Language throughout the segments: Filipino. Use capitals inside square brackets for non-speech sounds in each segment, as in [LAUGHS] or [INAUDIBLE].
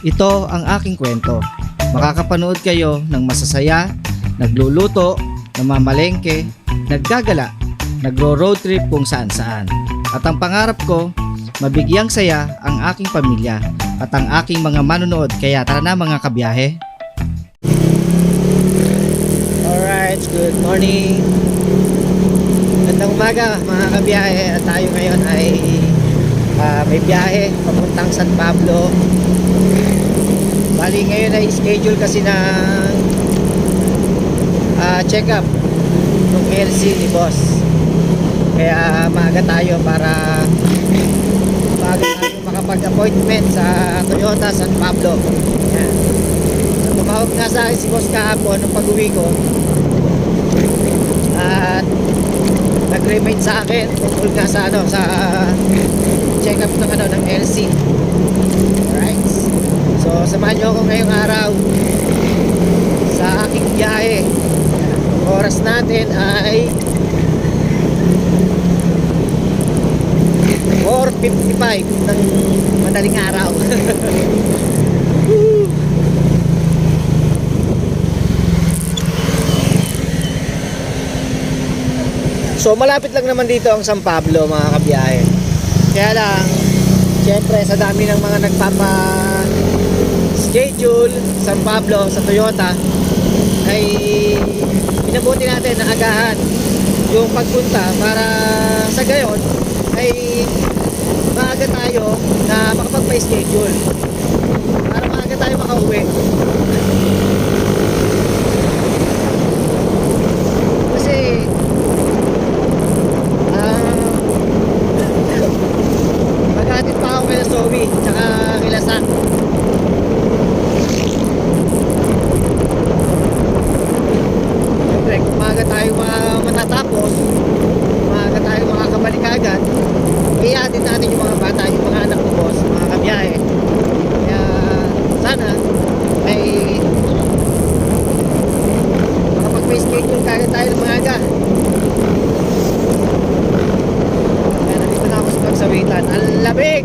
Ito ang aking kwento. Makakapanood kayo ng masasaya, nagluluto, namamalengke, naggagala, nagro-road trip kung saan saan. At ang pangarap ko, mabigyang saya ang aking pamilya at ang aking mga manonood kaya tara na mga kabiyahe. Alright, good morning. Gandang umaga mga kabiyahe at tayo ngayon ay ah, may biyahe papuntang San Pablo. Bali ngayon ay schedule kasi ng ah, check-up ng LC ni boss. Kaya maaga tayo para maaga tayo makapag-appointment sa Toyota San Pablo. Yan. Tumawag nga sa akin si boss kahapon nung pag-uwi ko. At nag-remind sa akin tungkol nga sa ano sa check-up ng ano ng LC. Alright. So samahan niyo ako ngayong araw sa aking biyahe. Ang oras natin ay 4.55 ng madaling araw. [LAUGHS] So malapit lang naman dito ang San Pablo mga kabiyahe. Kaya lang, syempre sa dami ng mga nagpapa schedule San Pablo sa Toyota ay pinabuti natin na agahan yung pagpunta para sa gayon ay maaga tayo na makapagpa-schedule. Para maaga tayo makauwi kasi ah maghatid pa ako kay Zoe tsaka kila San Siyempre, kung maaga tayo ma- matatapos, maaga tayo makakabalik agad, iyatin natin yung mga bata, yung mga anak ko boss, mga kabiyahe. Kaya sana ay makapag-schedule kagad tayo ng maaga. Kaya nandito pagsawitan. Ang lamig!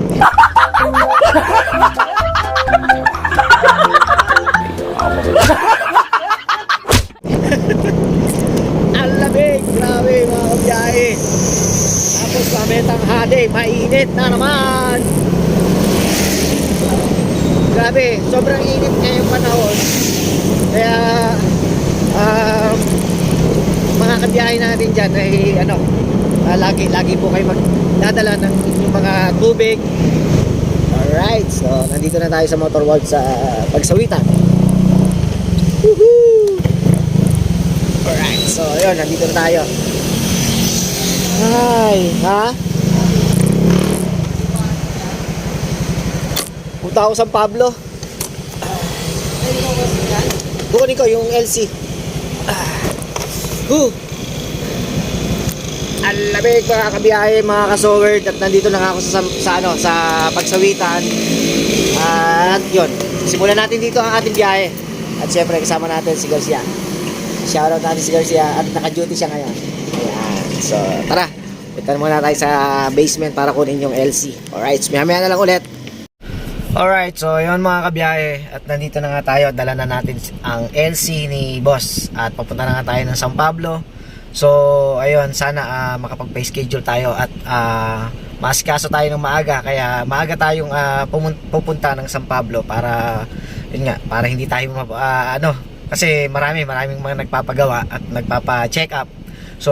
Ang lamig! Grabe mga kabiyahe! Tapos mametang hade, mainit na naman! Grabe, sobrang init ngayong panahon. Kaya, um, mga kabiyahe natin dyan ay ano, ah, lagi, lagi po kayo magdadala ng inyong mga tubig. Alright, so nandito na tayo sa Motor World sa Pagsawitan. Woohoo! Alright, so yun, nandito na tayo. Ay, ha? Punta ako San Pablo. Kukunin ko yung LC. Ah. Huh. Ang lamig mga kabiyahe, mga kasowerd at nandito na ako sa, sa, ano, sa pagsawitan. At yun, simulan natin dito ang ating biyahe. At syempre kasama natin si Garcia. Shoutout natin si Garcia at naka-duty siya ngayon. Ayan. So, tara. Punta muna tayo sa basement para kunin yung LC. Alright, so maya-maya na lang ulit. Alright, so yun mga kabiyahe at nandito na nga tayo, dala na natin ang LC ni Boss at papunta na nga tayo ng San Pablo. So, ayun, sana ah, makapag-schedule tayo at uh, maasikaso tayo ng maaga kaya maaga tayong ah, pumun- pupunta ng San Pablo para yun nga, para hindi tayo ah, ano, kasi marami, maraming mga nagpapagawa at nagpapa-check up. So,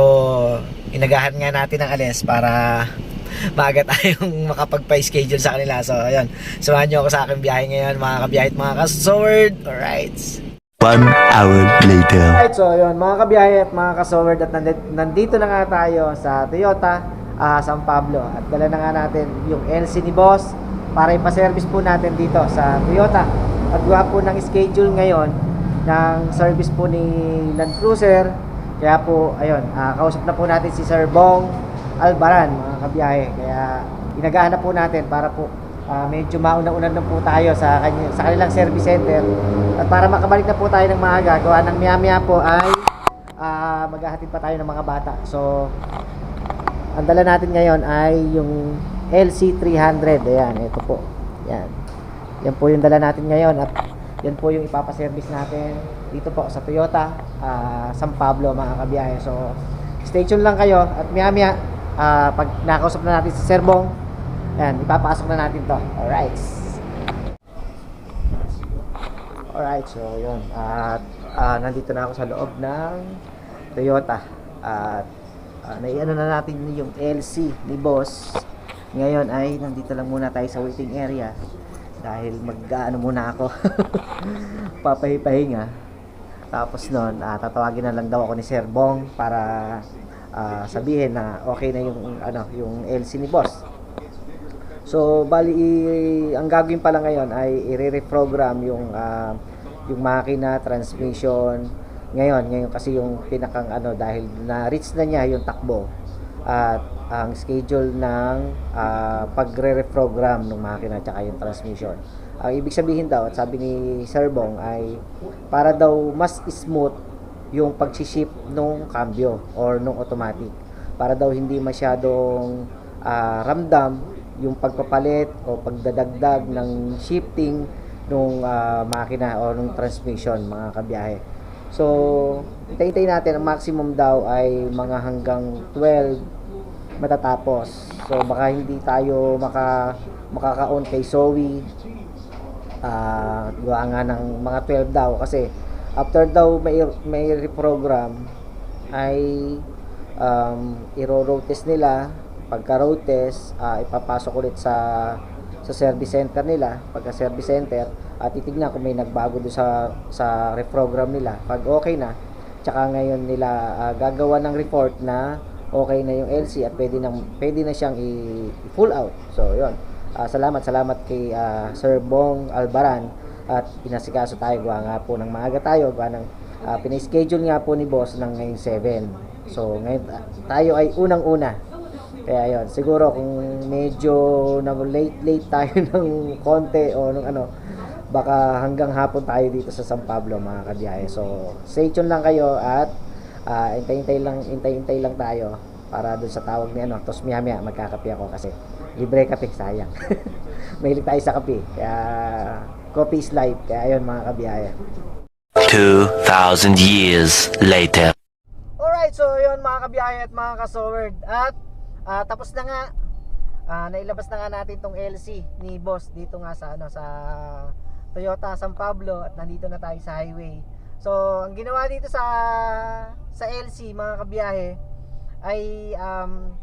inagahan nga natin ang alis para [LAUGHS] maaga tayong [LAUGHS] makapagpa-schedule sa kanila. So, ayun. Samahan nyo ako sa aking biyahe ngayon, mga kabiyahe at mga kasword. Alright. One hour later. Alright, so yun, mga kabiyahe at mga kasword at nandito, na nga tayo sa Toyota ah, San Pablo. At dala na nga natin yung LC ni Boss para ipa-service po natin dito sa Toyota. At gawa po ng schedule ngayon ng service po ni Land Cruiser. Kaya po, ayun, ah, kausap na po natin si Sir Bong Albaran, mga kabiyahe. Kaya inagahan na po natin para po ah, medyo mauna-una na po tayo sa, kanya, sa kanilang service center. At para makabalik na po tayo ng maaga, gawa ng maya-maya po ay ah, maghahatid pa tayo ng mga bata. So, ang dala natin ngayon ay yung LC300. Ayan, ito po. Yan. Yan po yung dala natin ngayon at yan po yung ipapaservice natin dito po sa Toyota ah, San Pablo mga kabiyahe. So, stay tuned lang kayo at maya ah, pag nakausap na natin si Sir Bong, yan, ipapasok na natin to. Alright. Alright, so yun. At ah, nandito na ako sa loob ng Toyota. At uh, naiano na natin yung LC ni boss. Ngayon ay nandito lang muna tayo sa waiting area dahil mag-ano muna ako. [LAUGHS] Papahipahinga. Tapos noon, ah, tatawagin na lang daw ako ni Sir Bong para ah, sabihin na okay na yung ano, yung LC ni boss. So, bali, ang gagawin pala ngayon ay i-reprogram yung, ah, yung makina, transmission. Ngayon, ngayon kasi yung pinakang ano, dahil na-reach na niya yung takbo at ang schedule ng ah, pagre-reprogram ng makina at yung transmission. Ang ibig sabihin daw, at sabi ni Sir Bong, ay para daw mas smooth yung pag-ship nung cambio or nung automatic. Para daw hindi masyadong ah, ramdam yung pagpapalit o pagdadagdag ng shifting nung ah, makina o nung transmission mga kabiyahe. So, hintay-hintay natin ang maximum daw ay mga hanggang 12 matatapos. So, baka hindi tayo maka makaka-on kay Zoe ah gawa nga ng mga 12 daw kasi after daw may may reprogram ay um, iro-road test nila pagka road test ah, ipapasok ulit sa sa service center nila. Pagka service center at titignan kung may nagbago do sa sa reprogram nila. Pag okay na tsaka ngayon nila ah, gagawa ng report na okay na yung LC at pwede nang pwede na siyang i-full out. So yon Ah, salamat, salamat kay ah, Sir Bong Albaran. At pinasikaso tayo gawa nga po ng maaga tayo gawa ng uh, pinischedule nga po ni boss ng ngayong 7 so ngayon tayo ay unang-una kaya yon siguro kung medyo na late late tayo [LAUGHS] ng konti o nung ano baka hanggang hapon tayo dito sa San Pablo mga kabiyahe. So stay tuned lang kayo at ah, hintay-hintay lang hintay-hintay lang tayo para doon sa tawag ni ano. Tapos maya maya magkakape ako kasi libre kape sayang. [LAUGHS] Mahilig tayo sa kape kaya coffee is life. Kaya ayun mga kabiyahe. 2,000 years later. Alright, so yun mga kabiyahe at mga kasoward At ah, tapos na nga ah, Nailabas na nga natin tong LC ni boss dito nga sa ano sa Toyota San Pablo at nandito na tayo sa highway. So, ang ginawa dito sa sa LC mga kabiyahe ay um,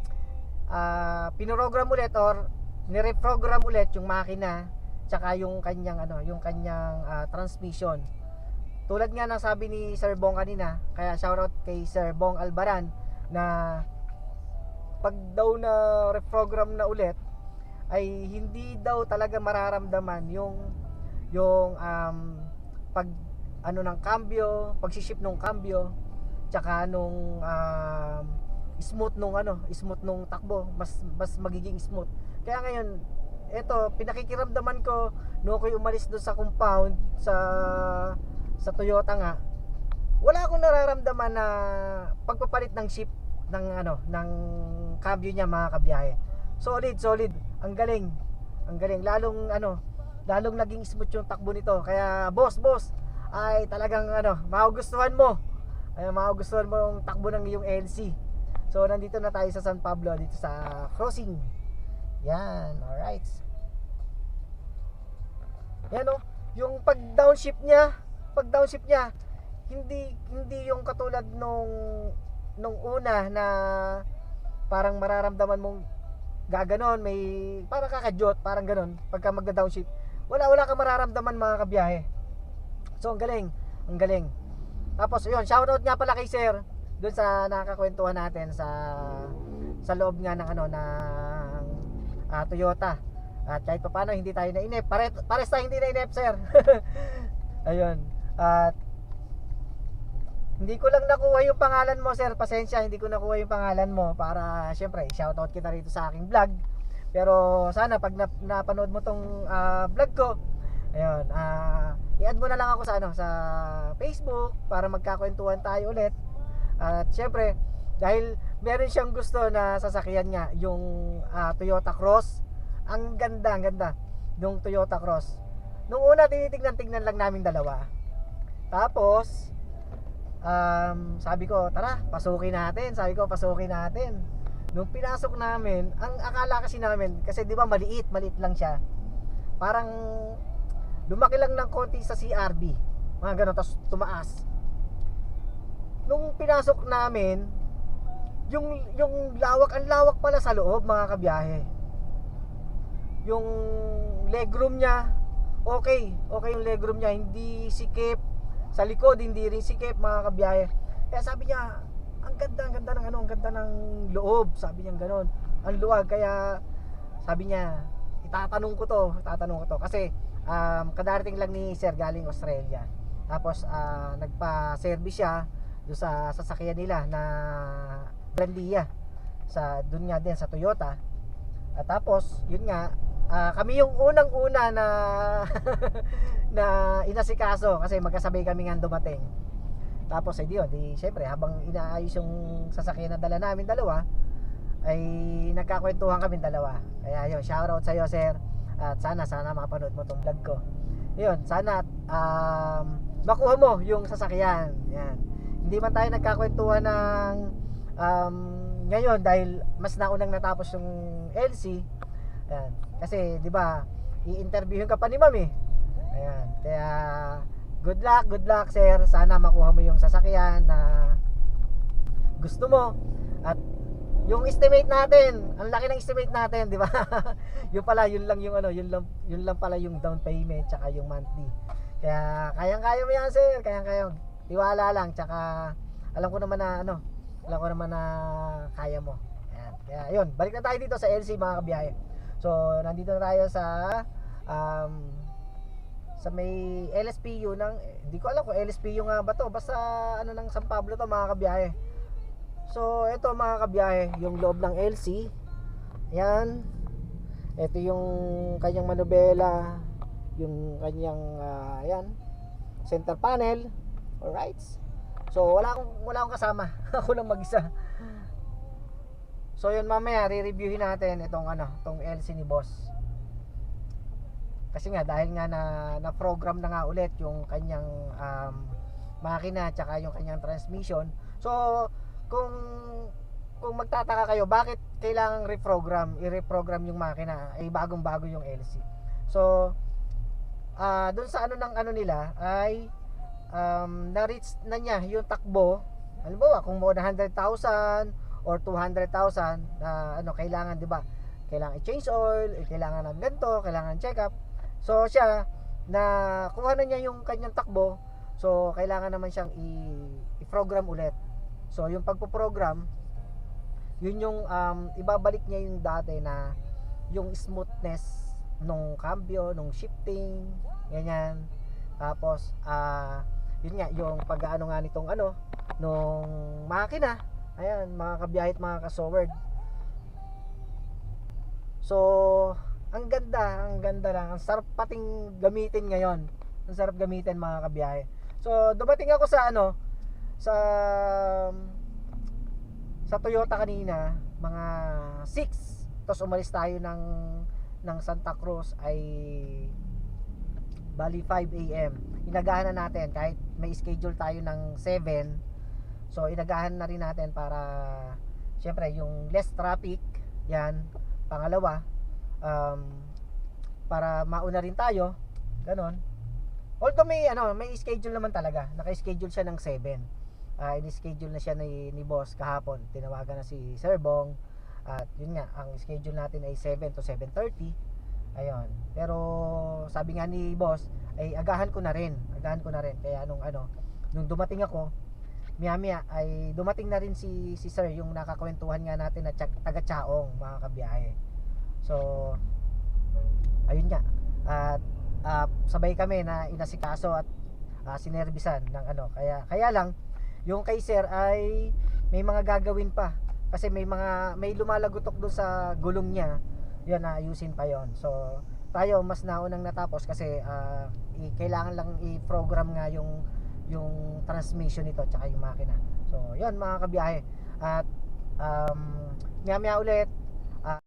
ah, pinorogram ulit or nireprogram ulit yung makina tsaka yung kanyang ano, yung kanyang ah, transmission tulad nga ng sabi ni Sir Bong kanina, kaya shoutout kay Sir Bong Albaran na pag daw na reprogram na ulit ay hindi daw talaga mararamdaman yung yung um, pag ano ng cambio, pag-ship ng cambio, tsaka nung um, smooth nung ano, smooth nung takbo, mas mas magiging smooth. Kaya ngayon, eto pinakikiramdaman ko no ko umalis doon sa compound sa sa Toyota nga wala akong nararamdaman na pagpapalit ng ship ng ano ng cambio niya mga kabiyahe. Solid solid. Ang galing. Ang galing. Lalong ano lalong naging smooth yung takbo nito. Kaya boss boss ay talagang ano magugustuhan mo. Ay magugustuhan mo yung takbo ng iyong LC so nandito na tayo sa San Pablo dito sa crossing. Yan alright. Yan o yung pag downshift niya pag downshift niya hindi hindi yung katulad nung nung una na parang mararamdaman mong gaganon may parang kakadyot parang ganon pagka magda downshift wala wala kang mararamdaman mga kabiyahe. So ang galing ang galing. Tapos yun shoutout nga pala kay sir doon sa nakakwentuhan natin sa sa loob nga ng ano ng ah, Toyota. At kahit pa paano hindi tayo nainip. Pare pares tayo hindi nainip sir. [LAUGHS] Ayun. At hindi ko lang nakuha yung pangalan mo sir. Pasensya hindi ko nakuha yung pangalan mo para syempre shoutout kita rito sa aking vlog. Pero sana pag nap- napanood mo tong ah, vlog ko ayun ah i-add mo na lang ako sa ano sa Facebook para magkakwentuhan tayo ulit. At syempre dahil meron siyang gusto na sasakyan niya yung ah, Toyota Cross. Ang ganda ang ganda yung Toyota Cross. Nung una tinitignan-tignan lang namin dalawa. Tapos, um, sabi ko, tara, pasukin natin. Sabi ko, pasukin natin. Nung pinasok namin, ang akala kasi namin, kasi di ba maliit, maliit lang siya. Parang lumaki lang ng konti sa CRB. Mga ganun, tapos tumaas. Nung pinasok namin, yung yung lawak, ang lawak pala sa loob, mga kabiyahe. Yung legroom niya, okay. Okay yung legroom niya, hindi sikip. Sa likod, hindi rin sikip, mga kabiyahe. Kaya sabi niya, ang ganda, ang ganda ng ano, ang ganda ng loob. Sabi niya gano'n. Ang luwag, kaya sabi niya, itatanong ko to, itatanong ko to. Kasi, um, kadarating lang ni Sir galing Australia. Tapos, ah, nagpa-service siya doon sa sasakyan nila na Grandia sa doon nga din sa Toyota. At tapos, yun nga, ah, kami yung unang-una na [LAUGHS] na inasikaso kasi magkasabay kami nga dumating. Tapos ay di yun, di syempre habang inaayos yung sasakyan na dala namin dalawa, ay nagkakwentuhan kami dalawa. Kaya yun, shoutout sa iyo sir. At sana, sana makapanood mo tong vlog ko. Yun, sana um, makuha mo yung sasakyan. Yan. Hindi man tayo nagkakwentuhan ng um, ngayon dahil mas naunang natapos yung LC. Yan. Kasi, di ba, i-interviewin ka pa ni ma'am eh. Ayan. Kaya, good luck, good luck sir. Sana makuha mo yung sasakyan na gusto mo. At yung estimate natin, ang laki ng estimate natin, di ba? [LAUGHS] yung pala, yun lang yung ano, yun lang, yun lang pala yung down payment tsaka yung monthly. Kaya kayang-kaya mo yan, sir. Kayang-kaya. Tiwala lang tsaka alam ko naman na ano, alam ko naman na kaya mo. Ayan. Kaya yun, balik na tayo dito sa LC mga kabiyahe. So, nandito na tayo sa um, sa may LSPU ng hindi ko alam kung LSPU nga ba to. Basta ano ng San Pablo to mga kabiyahe. So ito mga kabiyahe yung loob ng LC yan ito yung kanyang manubela yung kanyang ah, yan center panel. Alright. So wala akong wala akong kasama. [LAUGHS] Ako lang mag-isa so yun mamaya re-reviewin natin itong ano itong LC ni boss. Kasi nga dahil nga na na program na nga ulit yung kanyang um, makina tsaka yung kanyang transmission. So kung kung magtataka kayo bakit kailangang reprogram i-reprogram yung makina? Ay bagong bago yung LC so ah doon sa ano ng ano nila ay um, na-reach na niya yung takbo. Halimbawa kung mo 100,000 or 200,000 na ano kailangan 'di ba kailangan i-change oil, kailangan ng ganito, kailangan ng check-up. So siya na kuha na niya yung kanyang takbo, so kailangan naman siyang i- i-program ulit. So yung pagpo-program, yun yung um, ibabalik niya yung dati na yung smoothness nung cambio, nung shifting, ganyan. Tapos ah yun nga yung pag-aano nga nitong ano nung makina. Ayan, mga kabiyahit, mga kasoward. So, ang ganda, ang ganda lang. Ang sarap pating gamitin ngayon. Ang sarap gamitin mga kabiyahe. So, dumating ako sa ano, sa sa Toyota kanina, mga 6. Tapos umalis tayo ng ng Santa Cruz ay bali 5 AM. Inagahan na natin kahit may schedule tayo ng 7. So, inagahan na rin natin para syempre yung less traffic, yan, pangalawa, um, para mauna rin tayo, ganon. Although may ano, may schedule naman talaga. Naka-schedule siya ng 7. Ah, ini-schedule na siya ni, ni boss kahapon. Tinawagan na si Sir Bong. At yun nga, ang schedule natin ay 7 to 7:30. Ayun. Pero sabi nga ni boss, ay agahan ko na rin. Agahan ko na rin. Kaya nung ano, nung dumating ako, maya-maya ay dumating na rin si si Sir yung nakakwentuhan nga natin na taga Chaong mga kabiyahe. So ayun nga. At ah, sabay kami na inasikaso at ah, sinerbisan ng ano. Kaya kaya lang yung kay Sir ay may mga gagawin pa kasi may mga may lumalagotok doon sa gulong niya. Yun ayusin pa yon. So tayo mas naunang natapos kasi i- kailangan lang i-program nga yung yung transmission nito tsaka yung makina. So, yun mga kabiyahe. At um, maya-maya ulit ah,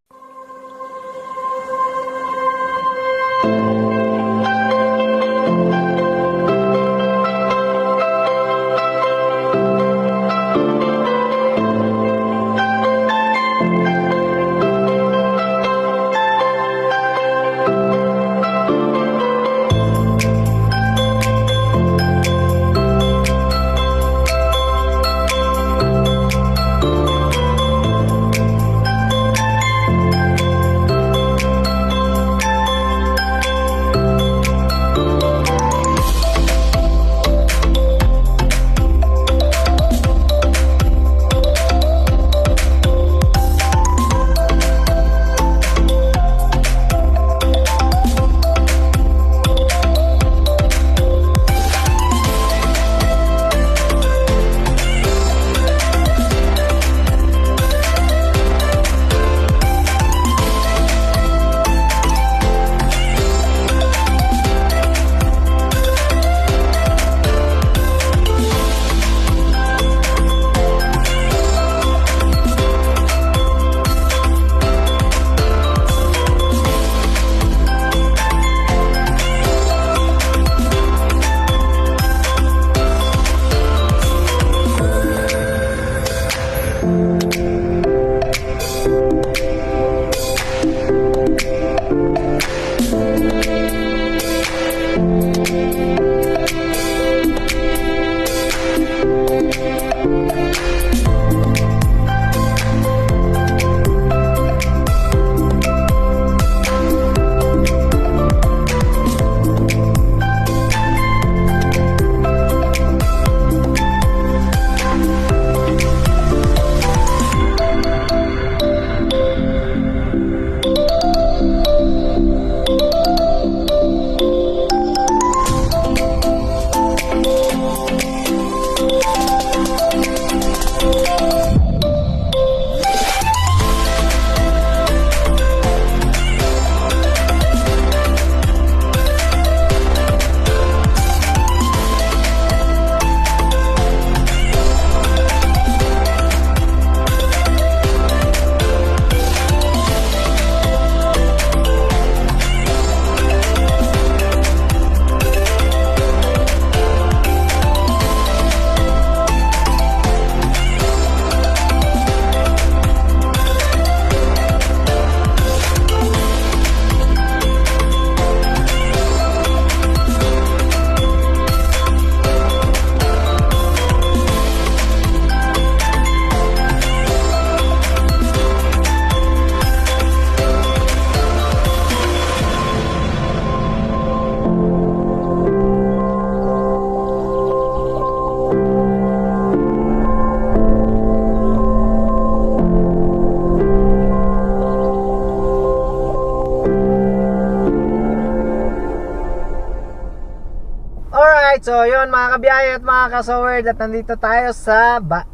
mga kasowerd at nandito tayo sa Bae.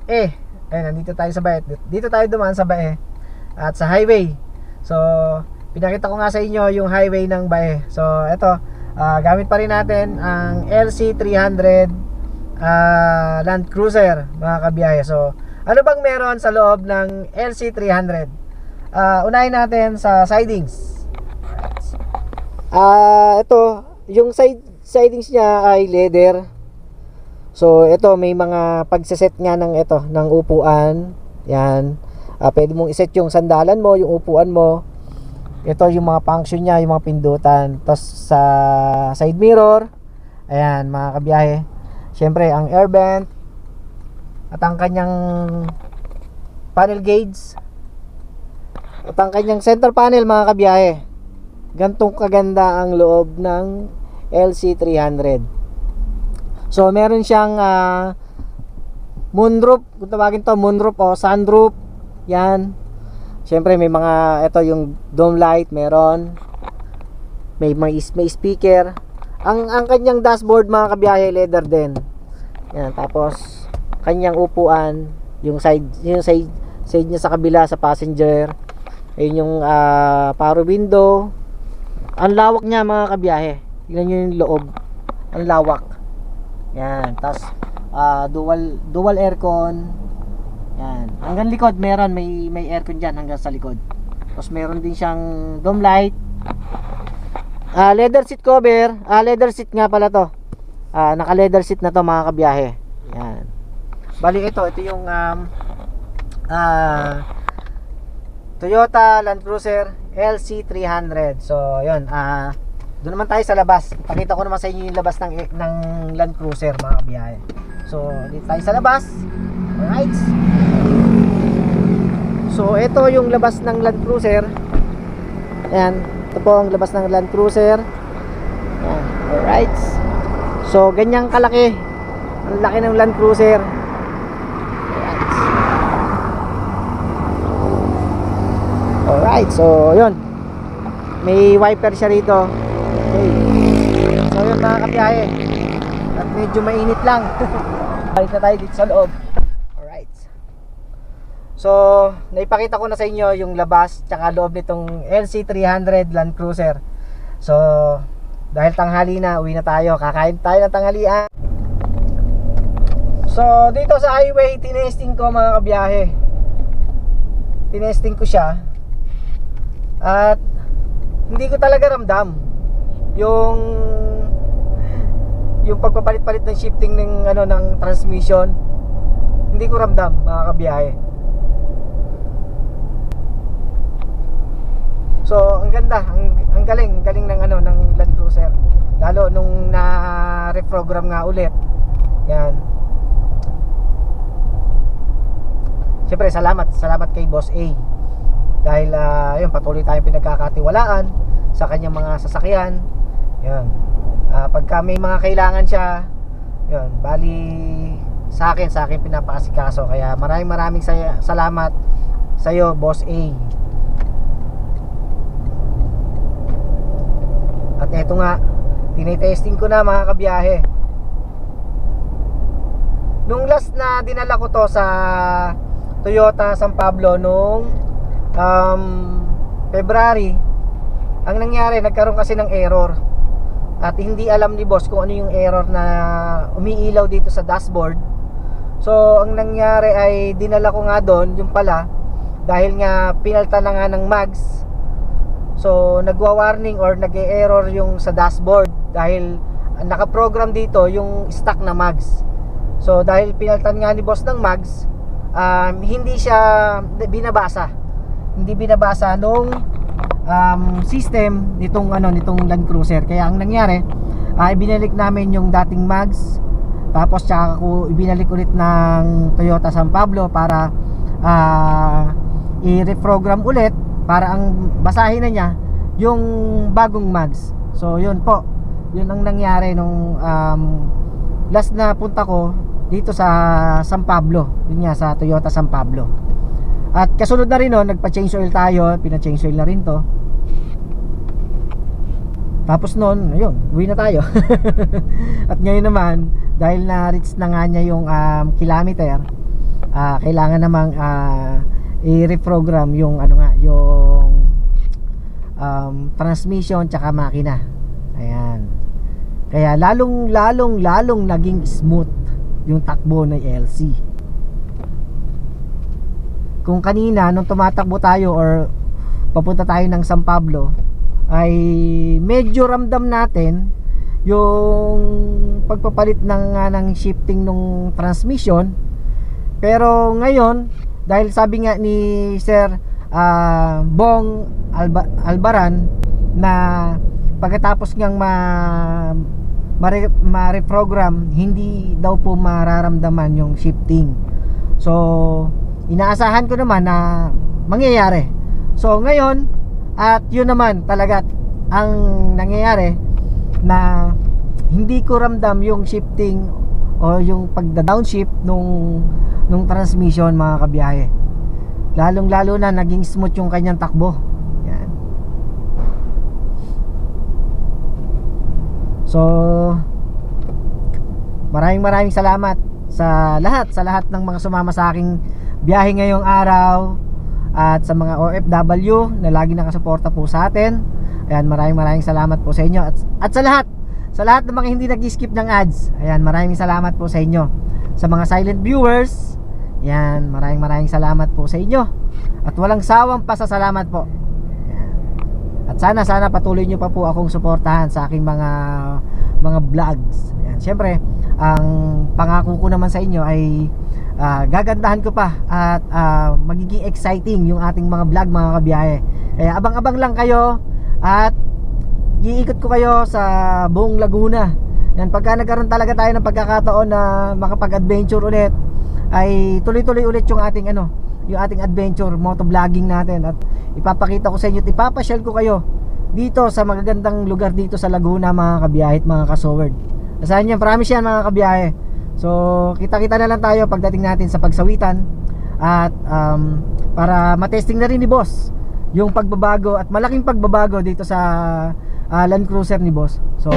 Eh, nandito tayo sa Bae. Dito tayo dumaan sa Bae at sa highway. So, pinakita ko nga sa inyo yung highway ng Bae. So, eto, ah, gamit pa rin natin ang LC300 ah, Land Cruiser mga kabiyahe. So, ano bang meron sa loob ng LC300? Ah, unahin natin sa sidings. Ah, ito, yung side sidings niya ay leather. So, ito may mga pagseset nga ng ito, ng upuan. Yan. Ah, pwede mong iset yung sandalan mo, yung upuan mo. Ito yung mga function niya, yung mga pindutan. Tapos sa side mirror, ayan, mga kabiyahe. Siyempre, ang air vent at ang kanyang panel gauge at ang kanyang center panel mga kabiyahe. Gantong kaganda ang loob ng LC300. So meron siyang ah, moonroof, kung tawagin to moonroof o sunroof. Yan. Siyempre may mga ito yung dome light meron. May may, may speaker. Ang ang kanyang dashboard mga kabiyahe leather din. Yan, tapos kanyang upuan, yung side yung side side niya sa kabila sa passenger. Ayun yung ah, power window. Ang lawak niya mga kabiyahe. Tingnan niyo yung loob. Ang lawak. Yan. Tapos ah, dual dual aircon. Yan. Hanggang likod meron may may aircon diyan hanggang sa likod. Tapos meron din siyang dome light. Ah, leather seat cover. Ah, leather seat nga pala to. Ah, naka leather seat na to mga kabiyahe. Yan. Bali ito, ito yung um, ah Toyota Land Cruiser LC300. So, yun. Ah, doon naman tayo sa labas. Pakita ko naman sa inyo yung labas ng ng Land Cruiser, mga kabiyahe. So, dito tayo sa labas. Alright. So, ito yung labas ng Land Cruiser. Ayan. Ito po ang labas ng Land Cruiser. Ayan. Alright. So, ganyang kalaki. Ang laki ng Land Cruiser. Alright. Alright, so yun. May wiper siya rito. Okay. So yun mga kabiyahe. At medyo mainit lang. [LAUGHS] Balik na tayo dito sa loob. Alright. So, naipakita ko na sa inyo yung labas tsaka loob nitong LC300 Land Cruiser. So, dahil tanghali na, uwi na tayo. Kakain tayo ng tanghalian. So, dito sa highway, tinesting ko mga kabiyahe. Tinesting ko siya. At hindi ko talaga ramdam yung yung pagpapalit-palit ng shifting ng ano ng transmission. Hindi ko ramdam mga kabiyahe. So, ang ganda, ang, ang galing, ang galing ng ano ng Land Cruiser. Lalo nung na-reprogram nga ulit. Yan. Siyempre, salamat, salamat kay Boss A dahil uh, yun patuloy tayong pinagkakatiwalaan sa kanyang mga sasakyan yun. Ah, pagka may mga kailangan siya yun bali sa akin sa akin pinapakasikaso kaya maraming maraming saya, salamat sa iyo boss A. At eto nga tinitesting ko na mga kabiyahe. Nung last na dinala ko to sa Toyota San Pablo nung um, February ang nangyari nagkaroon kasi ng error at hindi alam ni boss kung ano yung error na umiilaw dito sa dashboard. So ang nangyari ay dinala ko nga doon yung pala dahil nga pinalta na nga ng mags. So nagwa-warning or nag-error yung sa dashboard dahil nakaprogram dito yung stock na mags. So dahil pinaltan nga ni boss ng mags um, hindi siya binabasa. Hindi binabasa nung um, system nitong ano nitong Land Cruiser. Kaya ang nangyari ay binalik namin yung dating mags tapos tsaka ko ibinalik ulit ng Toyota San Pablo para ah, i-reprogram ulit para ang basahin na niya yung bagong mags. So yun po. Yun ang nangyari nung um, last na punta ko dito sa San Pablo. Yun nga sa Toyota San Pablo at kasunod na rin no, nagpa-change oil tayo, pina-change oil na rin to. Tapos noon, ayun, uwi na tayo. [LAUGHS] At ngayon naman, dahil na-reach na nga niya yung um, kilometer, ah, kailangan namang ah, i-reprogram yung ano nga, yung um, transmission tsaka makina. Ayan. Kaya lalong lalong lalong naging smooth yung takbo ng LC. Kung kanina nung tumatakbo tayo or papunta tayo ng San Pablo ay medyo ramdam natin yung pagpapalit ng nga ng shifting nung transmission. Pero ngayon dahil sabi nga ni Sir ah, Bong Alba, Albaran na pagkatapos ngang ma mare, ma-reprogram hindi daw po mararamdaman yung shifting. So inaasahan ko naman na mangyayari so ngayon at yun naman talaga ang nangyayari na hindi ko ramdam yung shifting o yung pagda-downshift nung nung transmission mga kabiyahe. Lalong lalo na naging smooth yung kanyang takbo. Yan. So maraming maraming salamat sa lahat sa lahat ng mga sumama sa aking biyahe ngayong araw at sa mga OFW na lagi nakasuporta po sa atin. Ayan, maraming maraming salamat po sa inyo at, at sa lahat sa lahat ng mga hindi nag-skip ng ads. Ayan, maraming salamat po sa inyo. Sa mga silent viewers, ayan, maraming maraming salamat po sa inyo. At walang sawang pasasalamat po. Ayan. At sana sana patuloy nyo pa po akong suportahan sa aking mga mga vlogs. Ayan, syempre, ang pangako ko naman sa inyo ay ah, gagandahan ko pa at ah, magiging exciting yung ating mga vlog mga kabiyahe. Kaya abang-abang lang kayo at iikot ko kayo sa buong Laguna. Yan, pagka nagkaroon talaga tayo ng pagkakataon na makapag-adventure ulit, ay tuloy-tuloy ulit yung ating ano, yung ating adventure, motovlogging natin at ipapakita ko sa inyo, at ipapasyal ko kayo dito sa magagandang lugar dito sa Laguna mga kabiyahe at mga kasoward. Asahan yan, promise yan mga kabiyahe. So, kita-kita na lang tayo pagdating natin sa pagsawitan at um, para matesting na rin ni boss yung pagbabago at malaking pagbabago dito sa ah, Land Cruiser ni boss. So,